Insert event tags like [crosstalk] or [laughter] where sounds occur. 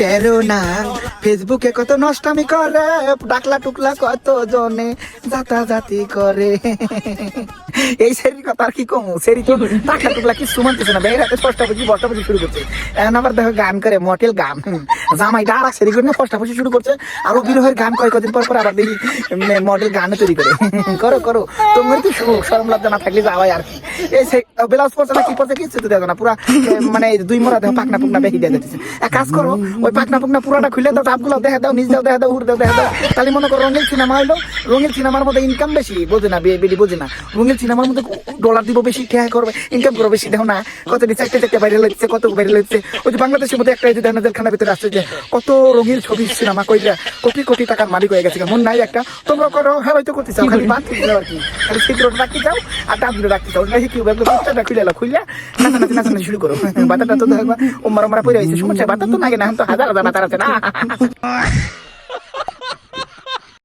তেরো না। ফেসবুকে কত নষ্টামি করে, ডাকলা টুকলা কত জনে জাতি করে। এই সেরির কথা আর কি কম? সেরি তো ডাকলা টুকলা কি সুমানতেছে না। ষষ্ঠা বুঝি শুরু করছে। আবার দেখো গান করে মটেল গান। সেরি করে ষষ্ঠা বুঝি শুরু করছে। আর ও বিরহের গান কয় কদিন পর পর আবার দেখি মডেল গানও তৈরি করে। করো করো। তোমার তো সরম লজ্জা না থাকলে যাওয়াই আর কি। এই সে ব্লাউজ পরছে না, কি পরছে কিছু তো দেখো না। পুরা মানে দুই মোড়া দেখো পাকনা পুকনা বেশি দিয়ে দিতেছে এক কাজ করো ওই পাকনা পুকনা পুরাটা খুলে দাও টাপগুলো দেখা দাও নিজ দাও দেখা দাও উড় দাও দেখা দাও। তাহলে মনে করো রঙিন সিনেমা হইল, রঙিন সিনেমার মধ্যে ইনকাম বেশি, বোঝে না বেডি বোঝে না। রঙিন সিনেমার মধ্যে ডলার দিব বেশি খেয়া করবে ইনকাম করবে বেশি, দেখো না, কত একটা চারটে বাইরে লাগছে কত বাইরে লাগছে ওই যে বাংলাদেশের মধ্যে একটা এই যে দেনাদের খানা ভিতরে আসছে যে, কত রঙিন ছবি সিনেমা কইরা কোটি কোটি টাকার মালিক হয়ে গেছে মন নাই একটা, তোমরা করো হ্যাঁ হয়তো করতে চাও, খালি বাদ দাও আর কি। খালি সিগারেট রাখতে চাও, আর ডাবগুলো রাখতে চাও। নাকি কি ব্যাপার বাচ্চাটা খুলে খুললা নাচানাচি নাচানাচি শুরু করো। বাতাটা তো দেখবা ওমরা ওমরা পড়ে আইছে সমস্যা বাতা তো নাগে না তো হাজার হাজার বাতার আছে না? [laughs]